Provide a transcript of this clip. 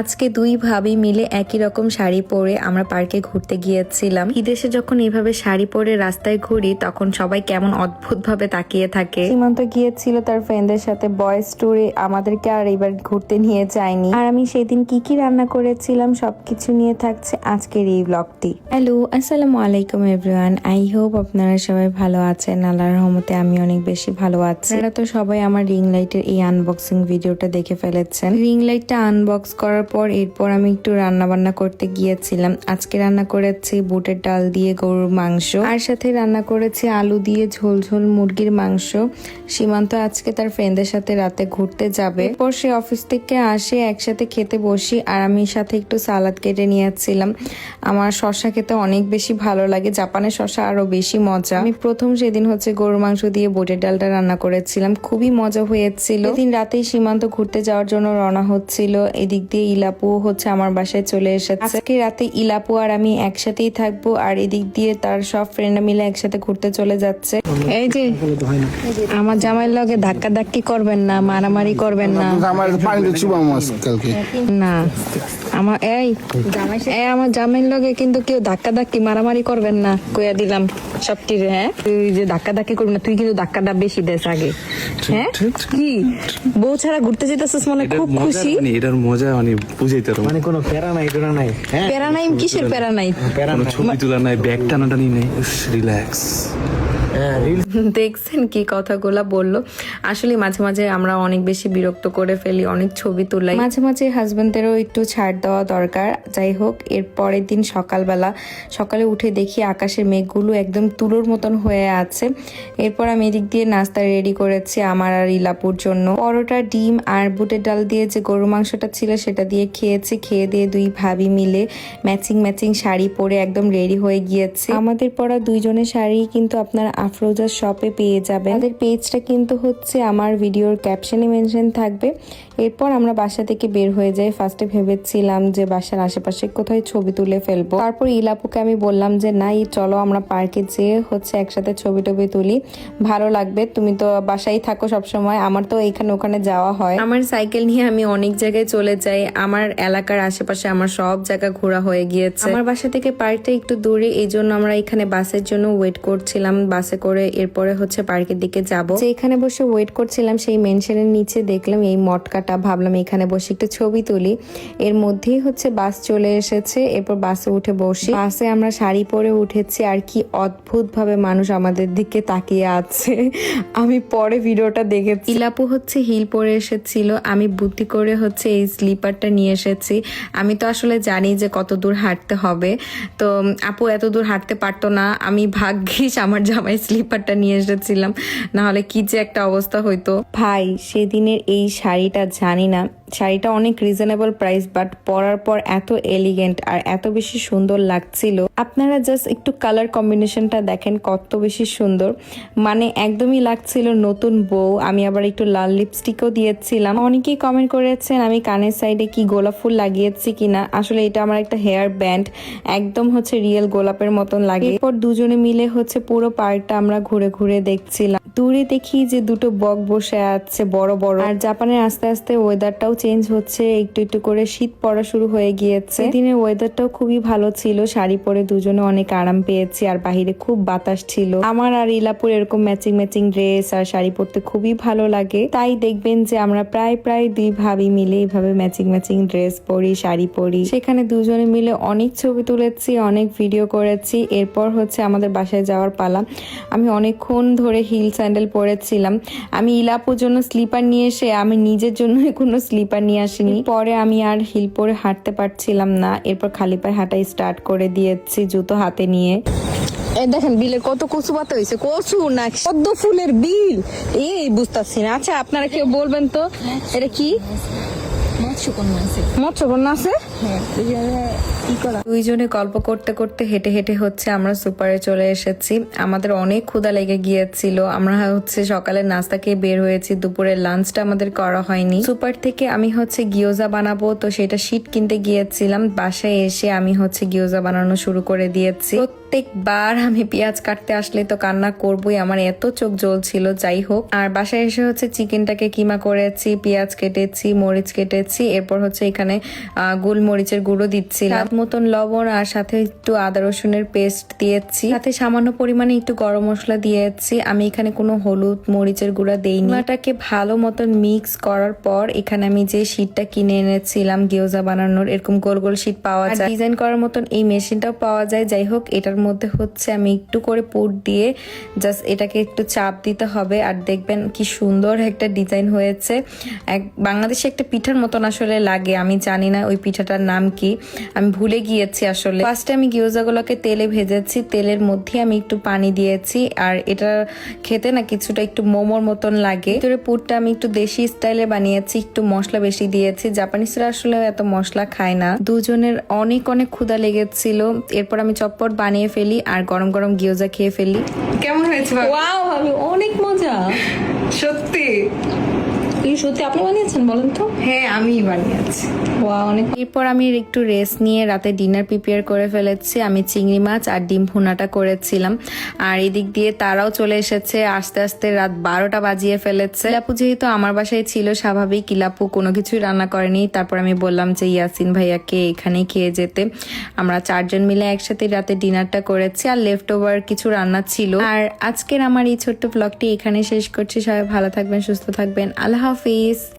আজকে দুই ভাবি মিলে একই রকম শাড়ি পরে আমরা পার্কে ঘুরতে গিয়েছিলাম। বিদেশে যখন এইভাবে শাড়ি পরে রাস্তায় ঘুরি তখন সবাই কেমন অদ্ভুত ভাবে তাকিয়ে থাকে। সীমান্ত গিয়েছিল তার ফ্রেন্ডের সাথে বয়েস ট্যুরে আমাদেরকে আর এবার ঘুরতে নিয়ে যায়নি। আর আমি সেদিন কি কি রান্না করেছিলাম সবকিছু নিয়ে থাকছে আজকের এই ব্লগটি হ্যালো আসসালামু আলাইকুম এভরিওয়ান আই হোপ আপনারা সবাই ভালো আছেন। আল্লাহর রহমতে আমি অনেক বেশি ভালো আছি। আপনারা তো সবাই আমার রিং লাইটের এই আনবক্সিং ভিডিওটা দেখে ফেলেছেন। রিং লাইটটা আনবক্স করার পর এরপর আমি একটু রান্না বান্না করতে গিয়েছিলাম। আজকে রান্না করেছি বুটের ডাল দিয়ে গরুর মাংস, আর সাথে রান্না করেছি আলু দিয়ে ঝোল ঝোল মুরগির মাংস। সীমান্ত আজকে তার ফ্রেন্ডের সাথে রাতে ঘুরতে যাবে। এরপর সে অফিস থেকে আসে, একসাথে খেতে বসি, আর আমি সাথে একটু সালাদ কেটে নিয়েছিলাম। আমার শশা খেতে অনেক বেশি ভালো লাগে, জাপানের শশা আরও বেশি মজা। আমি প্রথম সেদিন হচ্ছে গরুর মাংস দিয়ে বুটের ডালটা রান্না করেছিলাম, খুবই মজা হয়েছিল। সেদিন রাতেই সীমান্ত ঘুরতে যাওয়ার জন্য রওনা হচ্ছিল, এদিক দিয়ে ইলাপু হচ্ছে আমার বাসায় চলে এসেছে। আজকে রাতে ইলাপু আর আমি একসাথেই থাকব আর এদিক দিয়ে তার সব ফ্রেন্ড মিলে একসাথে ঘুরতে চলে যাচ্ছে। এই যে আমার জামাইয়ের লগে ধাক্কা ধাক্কি করবেন না মারামারি করবেন না। না আমার এই এই আমার জামাইয়ের লগে কিন্তু কেউ ধাক্কা ধাক্কি মারামারি করবেন না কইয়া দিলাম সবটি হ্যাঁ? তুই যে ধাক্কা ধাক্কি করবি না তুই কিন্তু ধাক্কাটা বেশি দেস আগে হ্যাঁ? কি? বউ ছাড়া ঘুরতে যেতেছিস মনে খুব খুশি। মানে এটার মজা মানে বুঝাইতে পারব মানে কোনো প্যারা নাই টোরা নাই হ্যাঁ? প্যারা নাই কিসের প্যারা নাই। প্যারা নাই। ছবি তোলা নাই ব্যাগ টানাটানি নেই। রিল্যাক্স। হ্যাঁ দেখছেন কি কথাগুলা বলল। আসলে মাঝে মাঝে আমরা অনেক বেশি বিরক্ত করে ফেলি অনেক ছবি তুলাই। মাঝে মাঝে হাজবেন্ডেরও একটু ছাড় দেওয়া দরকার। যাই হোক এর পরের দিন সকালবেলা সকালে উঠে দেখি আকাশের মেঘগুলো একদম তুলোর মতন হয়ে আছে। এরপর আমি এদিক দিয়ে নাস্তা রেডি করেছি আমার আর ইলাপুর জন্য। পরোটা ডিম আর বুটের ডাল দিয়ে যে গরু মাংসটা ছিল সেটা দিয়ে খেয়েছি, খেয়ে দিয়ে দুই ভাবি মিলে ম্যাচিং ম্যাচিং শাড়ি পরে একদম রেডি হয়ে গিয়েছে। আমাদের পরা দুইজনের শাড়ি কিন্তু আপনার আফরোজার শপে পেয়ে যাবেন। আমাদের পেজটা কিন্তু হচ্ছে আমার ভিডিওর ক্যাপশনে মেনশন থাকবে। এরপর আমরা বাসা থেকে বের হয়ে যাই। ফার্স্টে ভেবেছিলাম যে বাসার আশেপাশে কোথায় ছবি তুলে ফেলব। তারপর ইলাপুকে আমি বললাম যে না চলো আমরা পার্কে যেয়ে হচ্ছে একসাথে ছবি টবি তুলি। ভালো লাগবে। তুমি তো বাসায় থাকো সবসময়। আমার তো এখানে ওখানে যাওয়া হয়। আমার সাইকেল নিয়ে আমি অনেক জায়গায় চলে যাই। আমার এলাকার আশেপাশে আমার সব জায়গা ঘোরা হয়ে গিয়েছে। আমার বাসা থেকে পার্কটা একটু দূরে এই জন্য আমরা এখানে বাসের জন্য ওয়েট করছিলাম। বাসে করে এরপরে হচ্ছে পার্কের দিকে যাব। যে এখানে বসে ওয়েট করছিলাম, সেই মেনশনের নিচে দেখলাম এই মটকাটা। ভাবলাম এখানে বসে একটু ছবি তুলি। এর মধ্যেই হচ্ছে বাস চলে এসেছে, এরপর বাসে উঠে বসি। বাসে আমরা শাড়ি পরে উঠেছি, আর কি অদ্ভুত ভাবে মানুষ আমাদের দিকে তাকিয়ে আছে। আমি পরে ভিডিওটা দেখেছি। ইলাপু হচ্ছে হিল পরে এসেছিল, আমি বুদ্ধি করে হচ্ছে এই স্লিপারটা নিয়ে এসেছি। আমি তো আসলে জানি যে কত দূর হাঁটতে হবে। তো, আপু, এত দূর হাঁটতে পারতো না। আমি ভাগ্যিস আমার জামাই স্লিপারটা নিয়ে এসেছিলাম। নাহলে কি যে একটা অবস্থা হইতো। ভাই, সেদিনের এই শাড়িটা জানি না। শাড়িটা অনেক রিজনেবল প্রাইস বাট পরার পর এত এলিগেন্ট আর এত বেশি সুন্দর লাগছিল। আপনারা জাস্ট একটু কালার কম্বিনেশনটা দেখেন কত বেশি সুন্দর। মানে একদমই লাগছিল নতুন বউ, আমি আবার একটু লাল লিপস্টিকও দিয়েছিলাম। অনেকেই কমেন্ট করেছেন, আমি কানের সাইডে কি গোলাপ ফুল লাগিয়েছি কিনা? আসলে এটা আমার একটা হেয়ার ব্যান্ড একদম হচ্ছে রিয়েল গোলাপের মতন লাগে। এরপর দুজনে মিলে হচ্ছে পুরো পার্কটা আমরা ঘুরে ঘুরে দেখছিলাম। দূরে দেখি যে দুটো বক বসে আছে, বড় বড়। আর জাপানের আস্তে আস্তে ওয়েদারটাও চেঞ্জ হচ্ছে, একটু একটু করে শীত পড়া শুরু হয়ে গিয়েছে। দিনের ওয়েদারটাও খুবই ভালো ছিল, শাড়ি পরে দুজনে অনেক আরাম পেয়েছি আর বাহিরে খুব বাতাস ছিল। আমার আর ইলাপুর এরকম ম্যাচিং ম্যাচিং ড্রেস আর শাড়ি পরতে খুবই ভালো লাগে। তাই দেখবেন যে আমরা প্রায় প্রায় দুই ভাবি মিলে এইভাবে ম্যাচিং ম্যাচিং ড্রেস পরি, শাড়ি পরি। সেখানে দুজনে মিলে অনেক ছবি তুলেছি, অনেক ভিডিও করেছি। এরপর হচ্ছে আমাদের বাসায় যাওয়ার পালা। আমি অনেকক্ষণ ধরে হিল স্যান্ডেল পরেছিলাম। আমি ইলাপুর জন্য স্লিপার নিয়ে এসে আমি নিজের জন্য কোনো স্লিপার নিয়ে আসিনি। পরে আমি আর হিল পরে হাঁটতে পারছিলাম না। এরপর খালি পায়ে হাঁটা স্টার্ট করে দিয়েছি জুতো হাতে নিয়ে। দেখেন, বিলের কত কচু পাতা হয়েছে। কচু না পদ্ম ফুলের বিল। এই বুঝতেছি না। আচ্ছা আপনারা কেউ বলবেন তো? এটা কি? মৎস্যকন্যা আছে। দুইজনে গল্প করতে করতে হেঁটে হেঁটে হচ্ছে আমরা সুপারে চলে এসেছি। আমাদের অনেক ক্ষুধা লেগে গিয়েছিল। আমরা হচ্ছে সকালে নাস্তা খেয়ে বের হয়েছি। দুপুরের লাঞ্চটা আমাদের করা হয়নি। সুপার থেকে আমি হচ্ছে গিয়োজা বানাবো। তো সেটা শীট কিনতে গিয়েছিলাম। বাসায় এসে আমি হচ্ছে গিয়োজা বানানো শুরু করে দিয়েছি। প্রত্যেকবার আমি পেঁয়াজ কাটতে আসলে তো কান্না করবই আমার এত চোখ জ্বলছিল যাই হোক। আর বাসায় এসে হচ্ছে চিকেনটাকে কিমা করেছি পেঁয়াজ কেটেছি মরিচ কেটেছি এরপর হচ্ছে এখানে আহ, গোলমরিচের গুঁড়ো দিচ্ছি স্বাদ মতন লবণ আর সাথে একটু আদা রসুনের পেস্ট দিয়েছি। সাথে সামান্য পরিমাণে একটু গরম মশলা দিয়েছি। আমি এখানে কোনো হলুদ মরিচের গুঁড়া দেইনি। এটাকে ভালো মতন মিক্স করার পর এখানে আমি যে শীটটা কিনে এনেছিলাম গিয়োজা বানানোর এরকম গোল গোল শীট পাওয়া যায়। ডিজাইন করার মতন এই মেশিনটাও পাওয়া যায়। যাই হোক এটার মধ্যে হচ্ছে আমি একটু করে পুর দিয়ে জাস্ট এটাকে একটু চাপ দিতে হবে আর দেখবেন কি সুন্দর একটা ডিজাইন হয়েছে। এক, বাংলাদেশে একটা পিঠার মতন আসলে লাগে, আমি জানি না ওই পিঠাটার নাম কি। আমি ভুলে গিয়েছি আসলে। ফার্স্টে আমি গিয়োজাগুলোকে তেলে ভেজেছি, তেলের মধ্যে আমি একটু পানি দিয়েছি আর এটা খেতে না কিছুটা একটু মোমোর মতন লাগে। ভিতরে পুরটা আমি একটু দেশি স্টাইলে বানিয়েছি, একটু মশলা বেশি দিয়েছি, জাপানিজরা আসলে এত মশলা খায় না। দুজনের অনেক অনেক ক্ষুধা লেগেছিল, এরপর আমি চটপট বানিয়ে ফেলি আর গরম গরম গিয়োজা খেয়ে ফেলি। কেমন হয়েছে ওয়াও অনেক মজা। সত্যি। এই সত্যি আপনি বানিয়েছেন বলেন তো? হ্যাঁ আমি বানিয়েছি। ওয়া অনেক এরপর আমি একটু রেস্ট নিয়ে রাতে ডিনার প্রিপেয়ার করে ফেলেছি। আমি চিংড়ি মাছ আর ডিম ভুনাটা করেছিলাম। আর এদিক দিয়ে তারাও চলে এসেছে। আস্তে আস্তে রাত বারোটা বাজিয়ে ফেলেছে। কিলাপু যেহেতু আমার বাসায় ছিল স্বাভাবিক কিলাপু কোনো কিছুই রান্না করেনি। তারপর আমি বললাম যে ইয়াসিন ভাইয়াকে এখানেই খেয়ে যেতে। আমরা চারজন মিলে একসাথে রাতে ডিনারটা করেছি আর লেফট ওভার কিছু রান্না ছিল। আর আজকের আমার এই ছোট্ট ব্লগটি এখানে শেষ করছি। সবাই ভালো থাকবেন সুস্থ থাকবেন। আল্লাহ selfies.